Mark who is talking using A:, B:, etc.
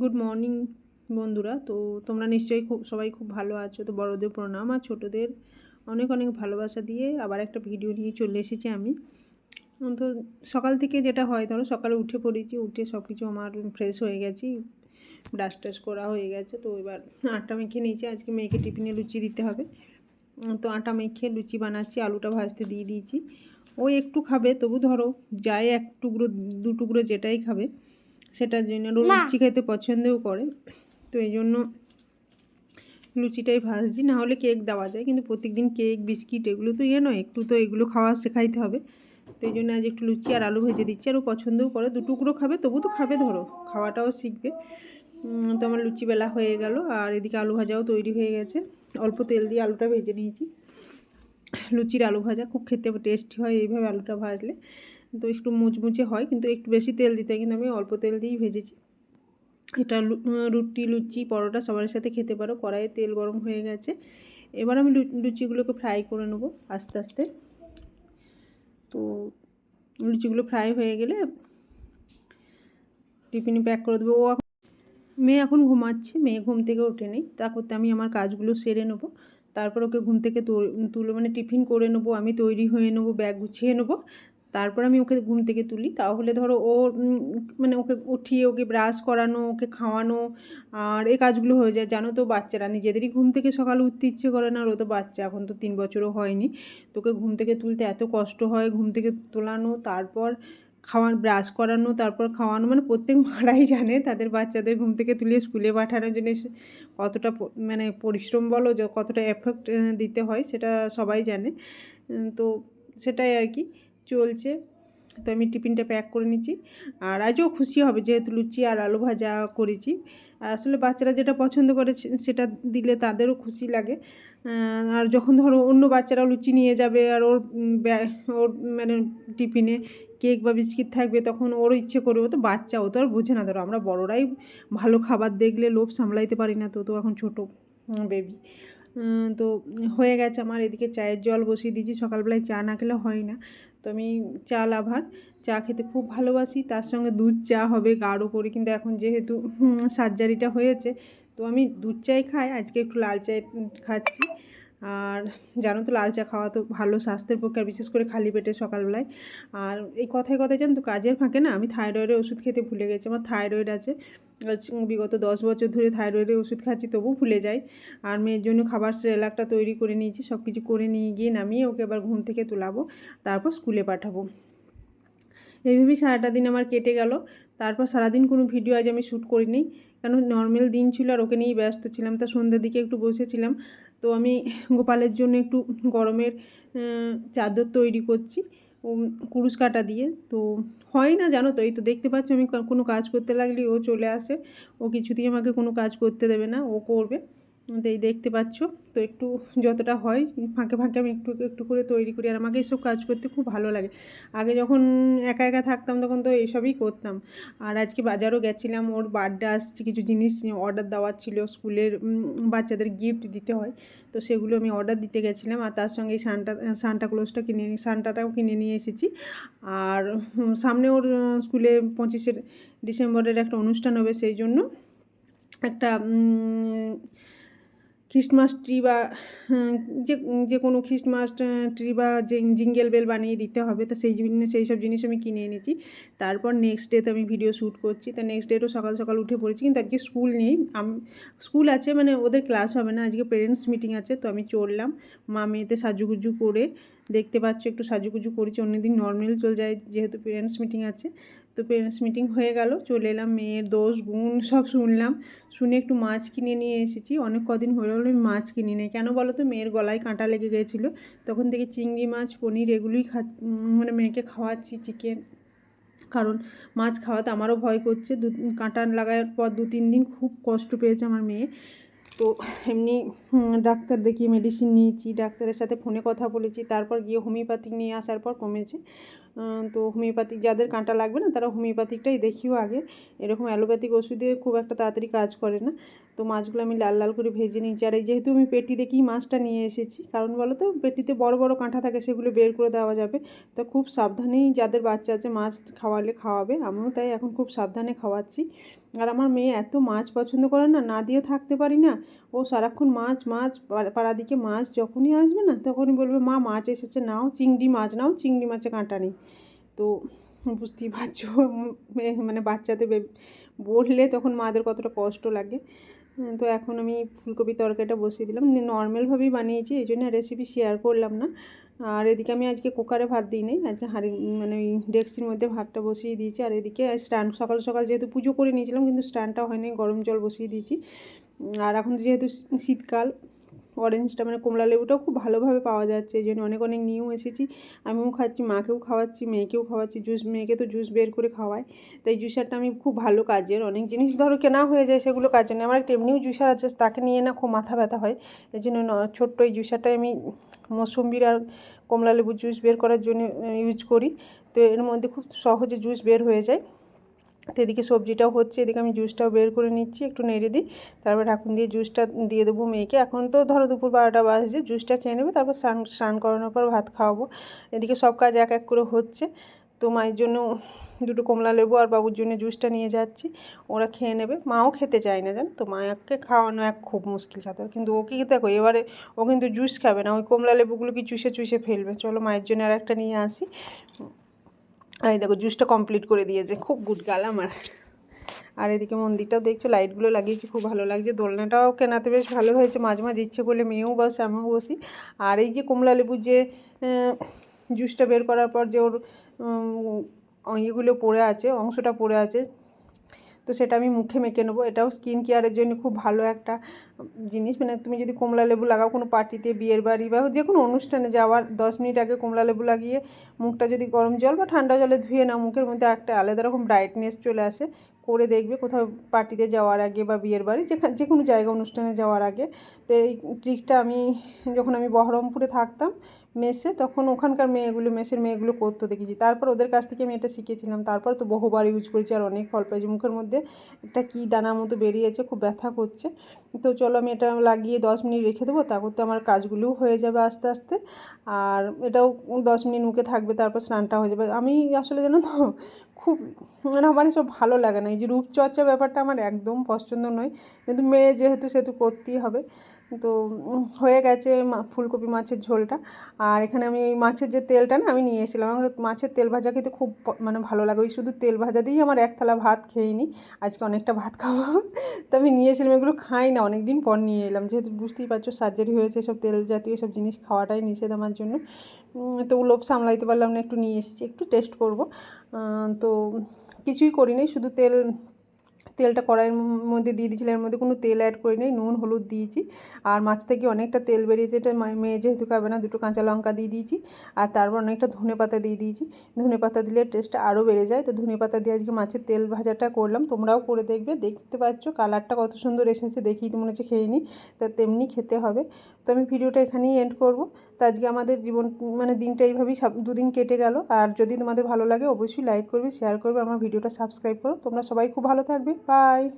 A: Good morning বন্ধুরা। তো তোমরা নিশ্চয়ই খুব, সবাই খুব ভালো আছো। তো বড়দের প্রণাম আর ছোটোদের অনেক অনেক ভালোবাসা দিয়ে আবার একটা ভিডিও নিয়ে চলে এসেছি আমি। তো সকাল থেকে যেটা হয়, ধরো সকালে উঠে পড়েছি, উঠে সব কিছু আমার ফ্রেশ হয়ে গেছি ব্রাশ টাশ করা হয়ে গেছে। তো এবার আটা মেখে নিয়েছি। আজকে মেয়েকে টিফিনে লুচি দিতে হবে। তো আটা মেখে লুচি বানাচ্ছি, আলুটা ভাজতে দিয়ে দিয়েছি। ও একটু খাবে, তবু ধরো যাই এক টুকরো, দু টুকরো যেটাই খাবে। সেটার জন্য ওর লুচি খেতে পছন্দও করে। তো এই জন্য লুচিটাই ভাজছি না হলে কেক দেওয়া যায়। কিন্তু প্রত্যেকদিন কেক বিস্কিট এগুলো তো ইয়ে নয় একটু তো এগুলো খাওয়া শেখাইতে হবে। তো এই জন্য আজ একটু লুচি আর আলু ভেজে দিচ্ছি। আর ও পছন্দও করে দু টুকরো খাবে তবু তো খাবে ধরো খাওয়াটাও শিখবে। তো আমার লুচি বেলা হয়ে গেল আর এদিকে আলু ভাজাও তৈরি হয়ে গেছে। অল্প তেল দিয়ে আলুটা ভেজে নিয়েছি। লুচির আলু ভাজা খুব খেতে টেস্টি হয় এইভাবে আলুটা ভাজলে। তো একটু মুচমুচে হয়, কিন্তু একটু বেশি তেল দিতে হয়, কিন্তু আমি অল্প তেল দিয়েই ভেজেছি। এটা রুটি, লুচি, পরোটা সবার সাথে খেতে পারো, কড়াইয়ে তেল গরম হয়ে গেছে। এবার আমি লুচিগুলোকে ফ্রাই করে নেব আস্তে আস্তে। তো লুচিগুলো ফ্রাই হয়ে গেলে টিফিনে প্যাক করে দেবো। ও মেয়ে এখন ঘুমাচ্ছে, মেয়ে ঘুম থেকে ওঠে নেই তা করতে আমি আমার কাজগুলো সেরে নেব। তারপর ওকে ঘুম থেকে তুলে মানে টিফিন করে নেব, আমি তৈরি হয়ে নেব, ব্যাগ গুছিয়ে নেব। তারপর আমি ওকে ঘুম থেকে তুলি। তাহলে ধরো ও মানে ওকে উঠিয়ে ওকে ব্রাশ করানো, ওকে খাওয়ানো, আর এই কাজগুলো হয়ে যায়। জানো তো বাচ্চারা নিজেদেরই ঘুম থেকে সকালে উঠতে ইচ্ছে করে না, আর ও তো বাচ্চা, এখন তো তিন বছরও হয়নি। তোকে ঘুম থেকে তুলতে এত কষ্ট হয় ঘুম থেকে তোলানো, তারপর খাওয়ান ব্রাশ করানো, তারপর খাওয়ানো মানে প্রত্যেক মারাই জানে তাদের বাচ্চাদের ঘুম থেকে তুলে স্কুলে পাঠানোর জন্য কতটা মানে পরিশ্রম বলো কতটা এফেক্ট দিতে হয়, সেটা সবাই জানে। তো সেটাই আর কি। চলছে। তো আমি টিফিনটা প্যাক করে নিচ্ছি। আর আজও খুশি হবে যেহেতু লুচি আর আলু ভাজা করেছি। আসলে বাচ্চারা যেটা পছন্দ করে সেটা দিলে তাদেরও খুশি লাগে। আর যখন ধরো অন্য বাচ্চারা লুচি নিয়ে যাবে আর ওর ওর মানে টিফিনে কেক বা বিস্কিট থাকবে, তখন ওরও ইচ্ছে করবে তো বাচ্চা, ও তো আর বোঝে না। ধরো আমরা বড়রাই ভালো খাবার দেখলে লোভ সামলাইতে পারি না তো তো এখন ছোটো বেবি তো হয়ে গেছে আমার, এদিকে চায়ের জল বসিয়ে দিয়েছি, সকালবেলায় চা না খেলে হয় না। তো আমি চা লাভার চা খেতে খুব ভালোবাসি, তার সঙ্গে দুধ চা হবে গাঢ় করে কিন্তু এখন যেহেতু সার্জারিটা হয়েছে, তো আমি দুধ চাই খাই, আজকে একটু লাল চাই খাচ্ছি। আর জানো তো লাল চা খাওয়া তো ভালো স্বাস্থ্যের পক্ষে, আর বিশেষ করে খালি পেটে সকালবেলায়। আর এই কথায় কথায় জানো তো কাজের ফাঁকে না আমি থাইরয়েডের ওষুধ খেতে ভুলে গেছি, আমার থাইরয়েড আছে। বিগত দশ বছর ধরে থাইরয়েডের ওষুধ খাচ্ছি তবু ভুলে যাই। আর মেয়ের জন্য খাবার সেলাকটা তৈরি করে নিয়েছি সব কিছু করে নিয়ে গিয়ে নামিয়ে ওকে এবার ঘুম থেকে তোলাবো, তারপর স্কুলে পাঠাবো। এইভাবেই সারাটা দিন আমার কেটে গেল। তারপর সারাদিন কোনো ভিডিও আজ আমি শ্যুট করিনি কারণ নর্মাল দিন ছিল আর ওকে নিয়েই ব্যস্ত ছিলাম। তা সন্ধ্যের দিকে একটু বসেছিলাম। তো আমি গোপালের জন্য একটু গরমের চাদর তৈরি করছি কুরুশ কাটা দিয়ে। তো হয় না, জানো তো, এই তো দেখতে পাচ্ছ আমি কোনো কাজ করতে লাগলে, ও চলে আসে। ও কিছুতেই আমাকে কোনো কাজ করতে দেবে না, ও করবে। এই দেখতে পাচ্ছ। তো একটু যতটা হয়, ফাঁকে ফাঁকে আমি একটু একটু করে তৈরি করি। আর আমাকে এইসব কাজ করতে খুব ভালো লাগে। আগে যখন একা একা থাকতাম, তখন তো এইসবই করতাম। আর আজকে বাজারও গেছিলাম, ওর বার্থডে আসছে, কিছু জিনিস অর্ডার দেওয়ার ছিল। স্কুলের বাচ্চাদের গিফট দিতে হয়। তো সেগুলো আমি অর্ডার দিতে গেছিলাম। আর তার সঙ্গে এই সান্টা সান্টা ক্লোজটা কিনে সান্টাটাও কিনে নিয়ে এসেছি। আর সামনে ওর স্কুলে পঁচিশে ডিসেম্বরের একটা অনুষ্ঠান হবে, সেই জন্য একটা খ্রিস্টমাস ট্রি বা যে যে কোনো খ্রিস্টমাস ট্রি বা যে জিঙ্গেল বেল বানিয়ে দিতে হবে, তো সেই জন্য সেই সব জিনিস আমি কিনে এনেছি। তারপর নেক্সট ডেতে আমি ভিডিও শ্যুট করছি। তা নেক্সট ডেটও সকাল সকাল উঠে পড়েছি। কিন্তু আজকে স্কুল নেই। স্কুল আছে মানে ওদের ক্লাস হবে না। আজকে পেরেন্টস মিটিং আছে, তো আমি চললাম। মা মেয়েতে সাজুগুজু করে দেখতে পাচ্ছ, একটু সাজুগুজু করেছি। অন্যদিন নর্মাল চলে যায়, যেহেতু পেরেন্টস মিটিং আছে। তো পেরেন্টস মিটিং হয়ে গেল, চলে এলাম মেয়ের দোষ, গুণ সব শুনলাম। শুনে একটু মাছ কিনে নিয়ে এসেছি। অনেক কদিন হয়ে গেলো আমি মাছ কিনি নাই। কেন বলো তো? মেয়ের গলায় কাঁটা লেগে গেছিল। তখন থেকে চিংড়ি মাছ, পনির এগুলোই খা মানে মেয়েকে খাওয়াচ্ছি চিকেন কারণ মাছ খাওয়াতে আমারও ভয় করছে। দু, কাঁটা লাগার পর দু, তিন দিন খুব কষ্ট পেয়েছে আমার মেয়ে। তো এমনি ডাক্তার দেখিয়ে মেডিসিন নিয়েছি। ডাক্তারের সাথে ফোনে কথা বলেছি। তারপর গিয়ে হোমিওপ্যাথিক নিয়ে আসার পর কমেছে। তো হোমিওপ্যাথিক যাদের কাঁটা লাগবে না, তারা হোমিওপ্যাথিকটাই দেখিও আগে। এরকম অ্যালোপ্যাথিক ওষুধে খুব একটা তাড়াতাড়ি কাজ করে না। তো মাছগুলো আমি লাল লাল করে ভেজে নিয়েছি আর এই যেহেতু আমি পেটি দেখেই মাছটা নিয়ে এসেছি, কারণ বলো তো পেটিতে বড় বড় কাঁটা থাকে, সেগুলো বের করে দেওয়া যাবে। তো খুব সাবধানেই যাদের বাচ্চা আছে, মাছ খাওয়ালে খাওয়াবে। আমিও তাই এখন খুব সাবধানে খাওয়াচ্ছি। আর আমার মেয়ে এত মাছ পছন্দ করে না না দিয়ে থাকতে পারি না। ও সারাক্ষণ মাছ মাছ পাড়া দিকে মাছ যখনই আসবে না, তখনই বলবে, মা, মাছ এসেছে, নাও, চিংড়ি মাছ নাও, চিংড়ি মাছে কাঁটা নেই। তো বুঝতেই পারছ মানে বাচ্চাতে বললে তখন মাদের কতটা কষ্ট লাগে। তো এখন আমি ফুলকপি তরকারিটা বসিয়ে দিলাম। নর্মালভাবেই বানিয়েছি, এই জন্য রেসিপি শেয়ার করলাম না। আর এদিকে আমি আজকে কুকারে ভাত দিই নাই আজকে হাঁড়ি মানে ডেক্সির মধ্যে ভাতটা বসিয়ে দিয়েছি। আর এদিকে স্ট্যান্ড, সকাল সকাল যেহেতু পুজো করে নিয়েছিলাম, কিন্তু স্ট্যান্ডটা হয়নি, গরম জল বসিয়ে দিয়েছি। আর এখন যেহেতু শীতকাল অরেঞ্জটা মানে কমলা লেবুটাও খুব ভালোভাবে পাওয়া যাচ্ছে, এই জন্য অনেক অনেক নিয়েও এসেছি। আমিও খাচ্ছি, মাকেও খাওয়াচ্ছি, মেয়েকেও খাওয়াচ্ছি জুস মেয়েকে তো জুস বের করে খাওয়াই তাই জুসারটা আমি খুব ভালো কাজের, অনেক জিনিস ধরো কেনা হয়ে যায় সেগুলো কাজে নেই আমার একটা এমনিও জুসার আছে, তাকে নিয়ে না খুব মাথা ব্যথা হয়। এই জন্য ছোট্ট এই জুসারটাই আমি মৌসুম্বির আর কমলা লেবুর জুস বের করার জন্য ইউজ করি। তো এর মধ্যে খুব সহজে জুস বের হয়ে যায়। তো এদিকে সবজিটাও হচ্ছে, এদিকে আমি জুসটাও বের করে নিচ্ছি, একটু নেড়ে দিই। তারপর ঢাকুন দিয়ে জুসটা দিয়ে দেবো মেয়েকে। এখন তো ধরো দুপুর বারোটা বাজছে জুসটা খেয়ে নেবে, তারপর স্নান স্নান করানোর পর ভাত খাওয়াবো। এদিকে সব কাজ এক এক করে হচ্ছে। তো মায়ের জন্য দুটো কমলা লেবু আর বাবুর জন্য জুসটা নিয়ে যাচ্ছি। ওরা খেয়ে নেবে। মাও খেতে চায় না, জানো তো? মায়াকে খাওয়ানো এক খুব মুশকিল খাতে কিন্তু ওকে দেখো, এবারে ও কিন্তু জুস খাবে না। ওই কমলা লেবুগুলো কি চুষে চুষে ফেলবে? চলো মায়ের জন্য আর একটা নিয়ে আসি। আর এই দেখো জুসটা কমপ্লিট করে দিয়েছে। খুব গুড গাল আমার। আর এদিকে মন্দিরটাও দেখছ লাইটগুলো লাগিয়েছি, খুব ভালো লাগছে। দোলনাটাও কেনাতে বেশ ভালো হয়েছে, মাঝে মাঝে ইচ্ছে করলে মেয়েও বসে, আমিও বসি। আর এই যে কমলা লেবুর যে জুসটা বের করার পর যে ওর ইয়েগুলো পড়ে আছে, অংশটা পড়ে আছে তো সেটা আমি মুখে মেখে নেব। এটাও স্কিন কেয়ারের জন্য খুব ভালো একটা জিনিস। মানে তুমি যদি কমলা লেবু লাগাও কোনো পার্টিতে বিয়ের বাড়ি বা যে কোনো অনুষ্ঠানে যাওয়ার দশ মিনিট আগে কমলা লেবু লাগিয়ে মুখটা যদি গরম জল বা ঠান্ডা জলে ধুয়ে নাও, মুখের মধ্যে একটা আলাদা রকম ব্রাইটনেস চলে আসে। করে দেখবে কোথাও পার্টিতে যাওয়ার আগে বা বিয়ের বাড়ি যেখানে যে কোনো জায়গা অনুষ্ঠানে যাওয়ার আগে। তো এই ট্রিকটা আমি যখন আমি বহরমপুরে থাকতাম মেসে, তখন ওখানকার মেয়েগুলো, মেসের মেয়েগুলো করতো দেখেছি। তারপর ওদের কাছ থেকে আমি এটা শিখেছিলাম। তারপর তো বহুবার ইউজ করেছি আর অনেক ফল পেয়েছি। মুখের মধ্যে একটা কী দানার মতো বেরিয়েছে, খুব ব্যথা করছে। তো চলো আমি এটা লাগিয়ে দশ মিনিট রেখে দেবো তা করতে আমার কাজগুলোও হয়ে যাবে আস্তে আস্তে। আর এটাও দশ মিনিট মুখে থাকবে, তারপর স্নানটা হয়ে যাবে। আমি আসলে জানো তো খুব মানে আমার এসব ভালো লাগে না। এই যে রূপচর্চা ব্যাপারটা আমার একদম পছন্দ নয়। কিন্তু মেয়ে যেহেতু সেহেতু করতেই হবে। তো হয়ে গেছে ফুলকপি মাছের ঝোলটা। আর এখানে আমি এই মাছের যে তেলটা না, আমি নিয়ে এসেছিলাম। আমার মাছের তেল ভাজা খেতে খুব মানে ভালো লাগে। ওই শুধু তেল ভাজা দিয়েই আমার এক থালা ভাত খেয়ে নিই। আজকে অনেকটা ভাত খাব। তো আমি নিয়েছিলাম এগুলো খাই না। অনেক দিন পর নিয়ে এলাম। যেহেতু বুঝতেই পারছ সার্জারি হয়েছে সব তেল জাতীয় সব জিনিস খাওয়াটাই নিষেধ আমার জন্য। তো লোভ সামলাইতে পারলাম না, একটু নিয়ে এসেছি, একটু টেস্ট করব। তো কিছুই করি নাই। শুধু তেল তেলটা কড়াইয়ের মধ্যে দিয়ে দিয়েছিলাম, এর মধ্যে কোনো তেল অ্যাড করি নুন, হলুদ দিয়েছি। আর মাছ থেকে অনেকটা তেল বেরিয়েছে, এটা মেয়ে যেহেতু খাবে না, দুটো কাঁচা লঙ্কা দিয়ে দিয়েছি। আর তারপর অনেকটা ধনে পাতা দিয়ে দিয়েছি। ধনে পাতা দিলে টেস্টটা আরও বেড়ে যায়। তো ধনে পাতা দিয়ে আজকে মাছের তেল ভাজাটা করলাম। তোমরাও করে দেখবে। দেখতে পাচ্ছ কালারটা কত সুন্দর এসেছে, দেখেই তো মনে হচ্ছে খেয়ে নিই তা তেমনি খেতে হবে। তো আমি ভিডিওটা এখানেই এন্ড করব। তো আজকে আমাদের জীবন মানে দিনটা এইভাবেই দুদিন কেটে গেল। আর যদি তোমাদের ভালো লাগে, অবশ্যই লাইক করবে শেয়ার করবে, আমার ভিডিওটা সাবস্ক্রাইব করো। তোমরা সবাই খুব ভালো থাকবে। bye.